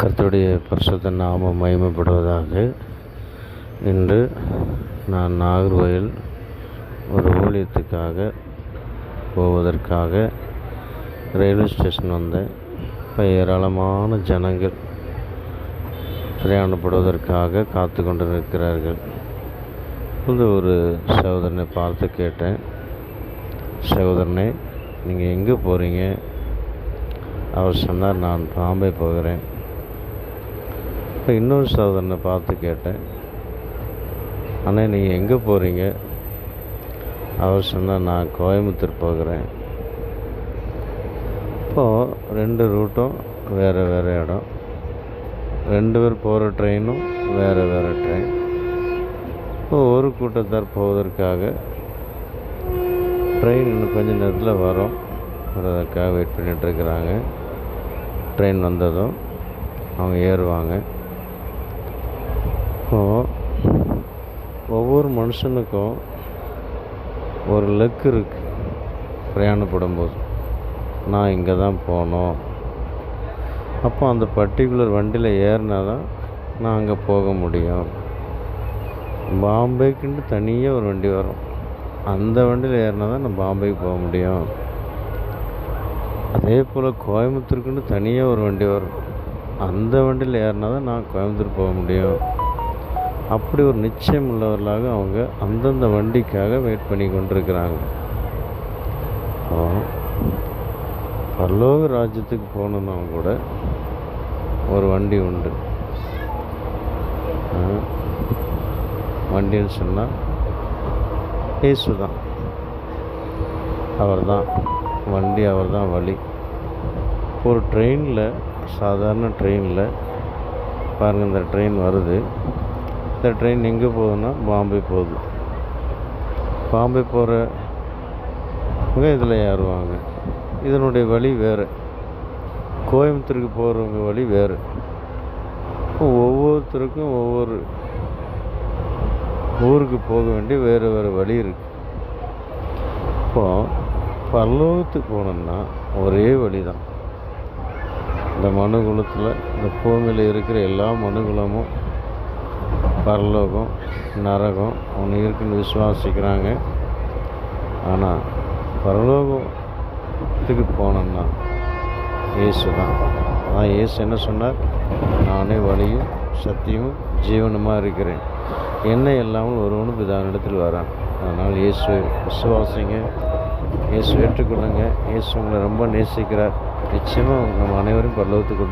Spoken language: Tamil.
கர்த்தருடைய பரிசுத்த நாமம் மகிமைப்படுவதாக இன்று நான் நாகர்கோயில் ஒரு ஊழியத்துக்காக போவதற்காக ரயில்வே ஸ்டேஷன் வந்தேன். இப்போ ஏராளமான ஜனங்கள் பிரயாணப்படுவதற்காக காத்து கொண்டு நிற்கிறார்கள் வந்து ஒரு சகோதரனை பார்த்து கேட்டேன். சகோதரனே நீங்கள் எங்கே போகிறீங்க அவர் சொன்னார் நான் பாம்பே போகிறேன். அப்போ இன்னொரு சகோதரனை பார்த்து கேட்டேன். ஆனால் நீங்கள் எங்கே போகிறீங்க அவர் சொன்னால் நான் கோயம்புத்தூர் போகிறேன். இப்போது ரெண்டு ரூட்டும் வேறு வேறு இடம். ரெண்டு பேர் போகிற ட்ரெயினும் வேறு வேறு ட்ரெயின். இப்போ ஒரு கூட்டத்தார் போவதற்காக ட்ரெயின் இன்னும் கொஞ்சம் நேரத்தில் வரும். வர்றதுக்காக வெயிட் பண்ணிகிட்ருக்குறாங்க ட்ரெயின் வந்ததும் அவங்க ஏறுவாங்க. இப்போது ஒவ்வொரு மனுஷனுக்கும் ஒரு லக் இருக்குது பிரயாணப்படும்போது. நான் இங்கே தான் போகணும் அப்போ அந்த பர்டிகுலர் வண்டியில் ஏறினா தான் நான் அங்கே போக முடியும். பாம்பேக்குன்ட்டு தனியாக ஒரு வண்டி வரும். அந்த வண்டியில் ஏறினா தான் நான் பாம்பேக்கு போக முடியும். அதே போல் கோயம்புத்தூருக்குன்னு தனியாக ஒரு வண்டி வரும். அந்த வண்டியில் ஏறினா தான் நான் கோயம்புத்தூர் போக முடியும். அப்படி ஒரு நிச்சயம் உள்ளவர்களாக அவங்க அந்தந்த வண்டிக்காக வெயிட் பண்ணி கொண்டிருக்கிறாங்க. பல்லோக ராஜ்யத்துக்கு போகணுன்னா கூட ஒரு வண்டி உண்டு. வண்டின்னு சொன்னால் ஏசு தான். அவர் தான். வண்டி அவர் தான் வழி. ஒரு ட்ரெயினில் சாதாரண ட்ரெயினில் பாருங்கள் இந்த ட்ரெயின் வருது. இந்த ட்ரெயின் எங்கே போகுதுன்னா பாம்பே போகுது. பாம்பே போகிறவங்க இதில் ஏறுவாங்க இதனுடைய வழி வேறு. கோயம்புத்தூருக்கு போகிறவங்க வழி வேறு. ஒவ்வொருத்தருக்கும் ஒவ்வொரு ஊருக்கு போக வேண்டிய வேறு வேறு வழி இருக்குது இப்போது பல்லவத்துக்கு போனோம்னா ஒரே வழி தான் இந்த மனுகுலத்தில் இந்த பூமியில் இருக்கிற எல்லா மனுகுலமும் பரலோகம் நரகம் ஒன்று இருக்குன்னு விசுவாசிக்கிறாங்க. ஆனால் பரலோகத்துக்கு போனோம்னா இயேசு தான் ஆனால் இயேசு என்ன சொன்னார்? நானே வழியும் சத்தியமும் ஜீவனமாக இருக்கிறேன். என்ன இல்லாமல் ஒருவனும் பிதானிடத்தில் வரான். அதனால் இயேசு விசுவாசிங்க. இயேசு ஏற்றுக்கொள்ளுங்க. இயேசு உங்களை ரொம்ப நேசிக்கிறார். நிச்சயமாக நம்ம அனைவரும் பரலோகத்துக்கு